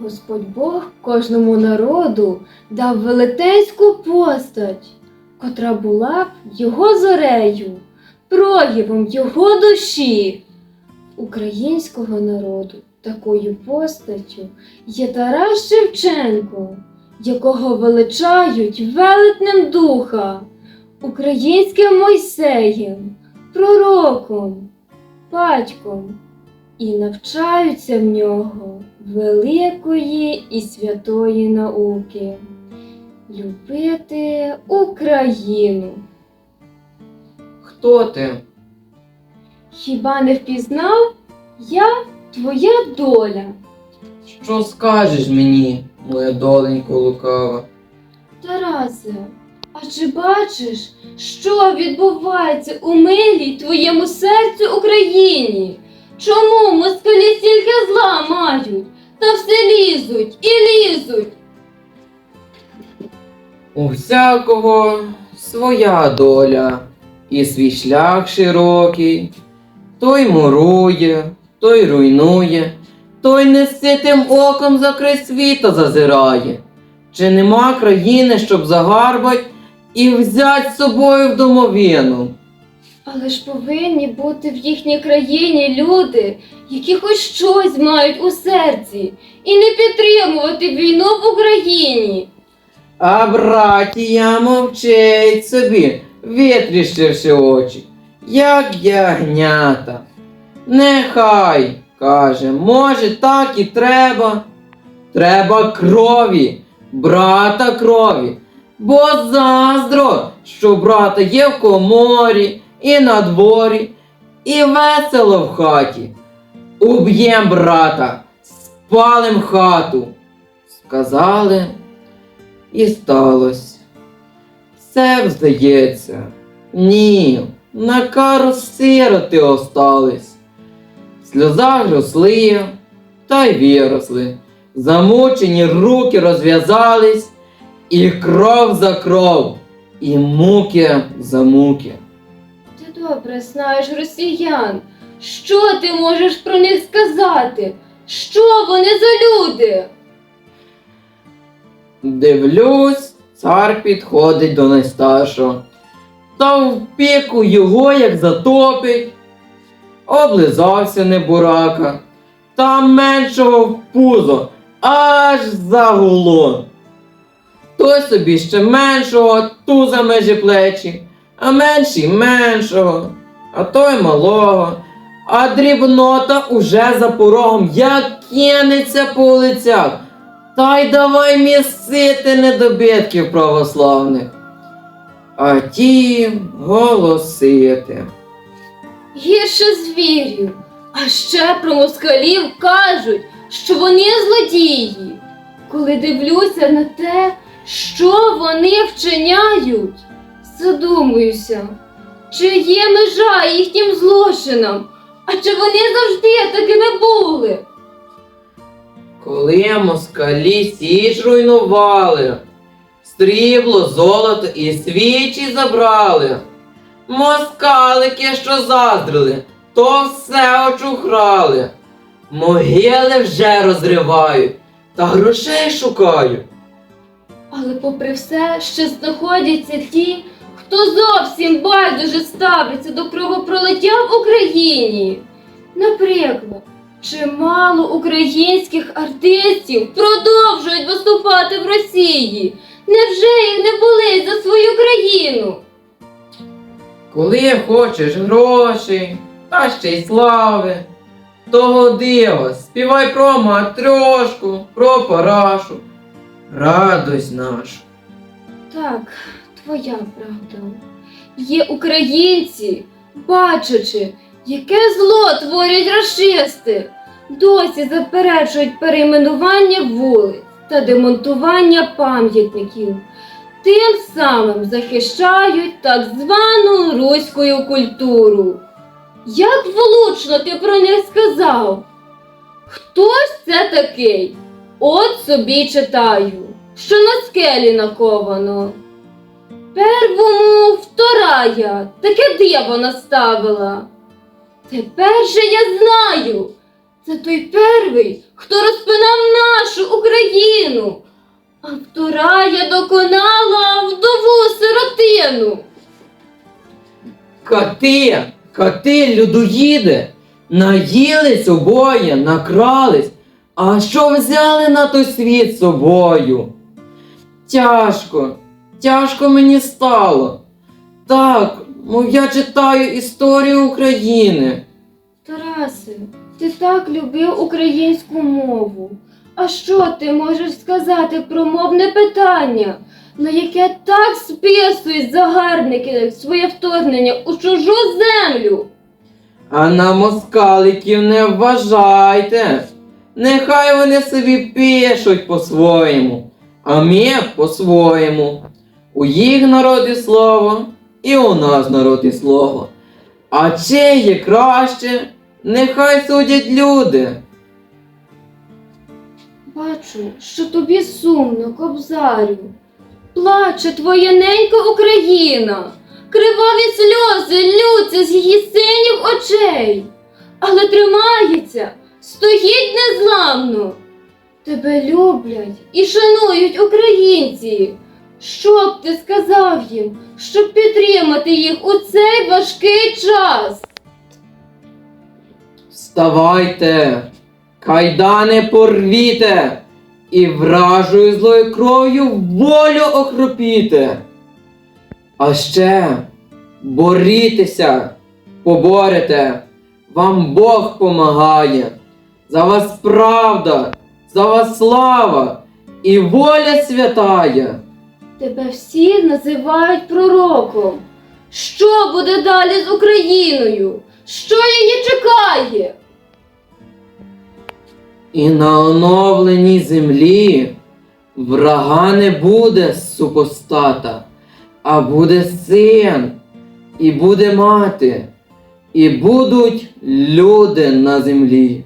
Господь Бог кожному народу дав велетенську постать, котра була б його зорею, проявом його душі. Українського народу такою постаттю є Тарас Шевченко, якого величають велетнем духа, українським Мойсеєм, пророком, батьком і навчаються в нього великої і святої науки любити Україну. Хто ти? Хіба не впізнав? Я твоя доля. Що скажеш мені, моя доленько лукава? Тарасе, а чи бачиш, що відбувається у милій твоєму серцю Україні? Чому москалі стільки зла мають? Та все лізуть і лізуть. У всякого своя доля, і свій шлях широкий. Той мурує, той руйнує, той неситим оком за край світа зазирає. Чи нема країни, щоб загарбать і взять з собою в домовину? Але ж повинні бути в їхній країні люди, які хоч щось мають у серці, і не підтримувати війну в Україні. А братія мовчить собі, витріщивши очі, як ягнята. Нехай, каже, може, так і треба. Треба крові, брата крові. Бо заздро, що брата є в коморі, і на дворі, і весело в хаті. Уб'єм брата, спалим хату. Сказали, і сталося. Все здається. Ні, на кару сироти остались. В сльозах росли, та й виросли. Замучені руки розв'язались, і кров за кров, і муки за муки. Добре знаєш росіян. Що ти можеш про них сказати? Що вони за люди? Дивлюсь, цар підходить до найстаршого. Та в піку його як затопить. Облизався небурака, та меншого в пузо, аж загуло. Той собі ще меншого туза межі плечі, а менший меншого, а той малого, а дрібнота уже за порогом як кинеться по лицях. Та й давай місити недобитків православних. А ті голосити. Гірше звірів. А ще про москалів кажуть, що вони злодії. Коли дивлюся на те, що вони вчиняють, задумуюся, чи є межа їхнім злочинам, а чи вони завжди такими були? Коли москалі січ руйнували, стрібло, золото і свічі забрали. Москалики, що заздрили, то все очухрали. Могили вже розривають, та грошей шукають. Але попри все, ще знаходяться ті, хто зовсім байдуже ставиться до кровопролиття в Україні. Наприклад, чимало українських артистів продовжують виступати в Росії. Невже їх не болить за свою країну? Коли хочеш грошей, та ще й слави, того дива, співай про матрьошку, про парашу, радость нашу. Так, твоя правда. Є українці, бачачи, яке зло творять расисти, досі заперечують перейменування вулиць та демонтування пам'ятників. Тим самим захищають так звану руську культуру. Як влучно ти про них сказав? Хтось це такий? От собі читаю, що на скелі наковано. Первому вторая, таке диво наставила. Тепер же я знаю. Це той первий, хто розпинав нашу Україну, а вторая доконала вдову сиротину. Коти, коти, людоїди, наїлись обоє, накрались, а що взяли на той світ собою? Тяжко, тяжко мені стало. Так, мов я читаю історію України. Тарасе, ти так любив українську мову. А що ти можеш сказати про мовне питання, на яке так списують загарбники своє вторгнення у чужу землю? А на москаликів не вважайте. Нехай вони собі пишуть по-своєму, а ми по-своєму. У їх народі слово, і у нас народі слово. А чиє краще, нехай судять люди. Бачу, що тобі сумно, кобзарю. Плаче твоя ненька Україна, криваві сльози лються з її синіх очей, але тримається, стоїть незламно. Тебе люблять і шанують українці. Що б ти сказав їм, щоб підтримати їх у цей важкий час? Вставайте, кайдани порвіте, і вражою злою кров'ю волю окропіте. А ще борітеся, поборете, вам Бог помагає. За вас правда, за вас слава і воля святая. Тебе всі називають пророком. Що буде далі з Україною? Що її чекає? І на оновленій землі врага не буде супостата, а буде син, і буде мати, і будуть люди на землі.